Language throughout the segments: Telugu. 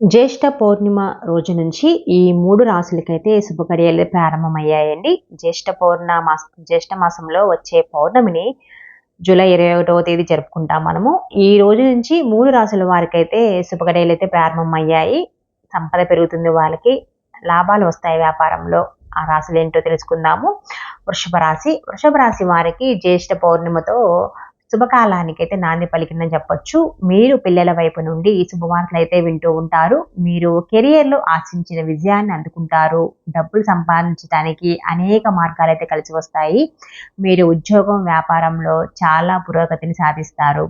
జ్యేష్ఠ పౌర్ణిమ రోజు నుంచి ఈ మూడు రాసులకైతే శుభగడియలు ప్రారంభమయ్యాయండి. జ్యేష్ఠ పౌర్ణమ జ్యేష్ఠ మాసంలో వచ్చే పౌర్ణమిని జూలై ఇరవై ఒకటవ తేదీ జరుపుకుంటాం మనము. ఈ రోజు నుంచి మూడు రాసుల వారికైతే శుభగడియలు అయితే ప్రారంభమయ్యాయి. సంపద పెరుగుతుంది వాళ్ళకి. లాభాలు వస్తాయి వ్యాపారంలో. ఆ రాశులు ఏంటో తెలుసుకుందాము. వృషభ రాశి. వృషభ రాశి వారికి జ్యేష్ఠ పౌర్ణిమతో శుభకాలానికి అయితే నాంది పలికిందని చెప్పొచ్చు. మీరు పిల్లల వైపు నుండి శుభవార్తలు అయితే వింటూ ఉంటారు. మీరు కెరియర్లో ఆశించిన విజయాన్ని అందుకుంటారు. డబ్బులు సంపాదించడానికి అనేక మార్గాలు అయితే కలిసి వస్తాయి. మీరు ఉద్యోగం వ్యాపారంలో చాలా పురోగతిని సాధిస్తారు.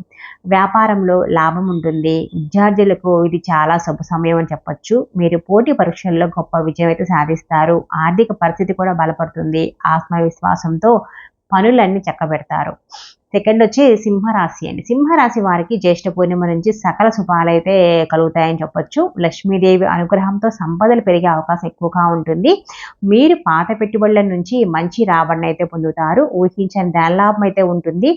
వ్యాపారంలో లాభం ఉంటుంది. విద్యార్థులకు ఇది చాలా శుభ సమయం అని చెప్పొచ్చు. మీరు పోటీ పరీక్షల్లో గొప్ప విజయం అయితే సాధిస్తారు. ఆర్థిక పరిస్థితి కూడా బలపడుతుంది. ఆత్మవిశ్వాసంతో పనులన్నీ చక్కబెడతారు. సెకండ్ వచ్చి సింహరాశి అండి. సింహరాశి వారికి జ్యేష్ఠ పూర్ణిమ నుంచి సకల శుభాలైతే కలుగుతాయని చెప్పొచ్చు. లక్ష్మీదేవి అనుగ్రహంతో సంపదలు పెరిగే అవకాశం ఎక్కువగా ఉంటుంది. మీరు పాత పెట్టుబడుల నుంచి మంచి రాబడిని అయితే పొందుతారు. ఊహించని ధనలాభం అయితే ఉంటుంది.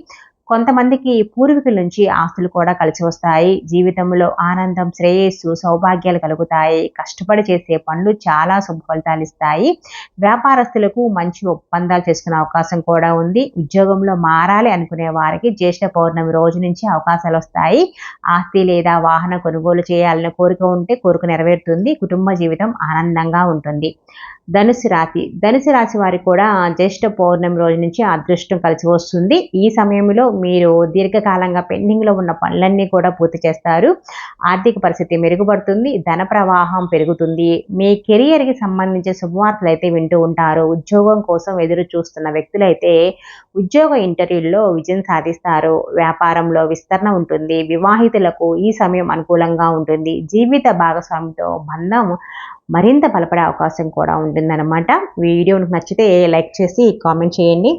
కొంతమందికి పూర్వీకుల నుంచి ఆస్తులు కూడా కలిసి వస్తాయి. జీవితంలో ఆనందం శ్రేయస్సు సౌభాగ్యాలు కలుగుతాయి. కష్టపడి చేసే పనులు చాలా శుభ ఫలితాలు ఇస్తాయి. వ్యాపారస్తులకు మంచి ఒప్పందాలు చేసుకునే అవకాశం కూడా ఉంది. ఉద్యోగంలో మారాలి అనుకునే వారికి జ్యేష్ఠ పౌర్ణమి రోజు నుంచి అవకాశాలు వస్తాయి. ఆస్తి లేదా వాహన కొనుగోలు చేయాలనే కోరిక ఉంటే కోరిక నెరవేరుతుంది. కుటుంబ జీవితం ఆనందంగా ఉంటుంది. ధనుసు రాశి. ధనుసు రాశి వారికి కూడా జ్యేష్ఠ పౌర్ణమి రోజు నుంచి అదృష్టం కలిసి వస్తుంది. ఈ సమయంలో మీరు దీర్ఘకాలంగా పెండింగ్లో ఉన్న పనులన్నీ కూడా పూర్తి చేస్తారు. ఆర్థిక పరిస్థితి మెరుగుపడుతుంది ధన ప్రవాహం పెరుగుతుంది. మీ కెరియర్కి సంబంధించిన శుభవార్తలు అయితే వింటూ ఉంటారు. ఉద్యోగం కోసం ఎదురు చూస్తున్న వ్యక్తులైతే ఉద్యోగ ఇంటర్వ్యూల్లో విజయం సాధిస్తారు. వ్యాపారంలో విస్తరణ ఉంటుంది. వివాహితులకు ఈ సమయం అనుకూలంగా ఉంటుంది. జీవిత భాగస్వామితో బంధం మరింత బలపడే అవకాశం కూడా ఉంటుందన్నమాట. వీడియో నచ్చితే లైక్ చేసి కామెంట్ చేయండి.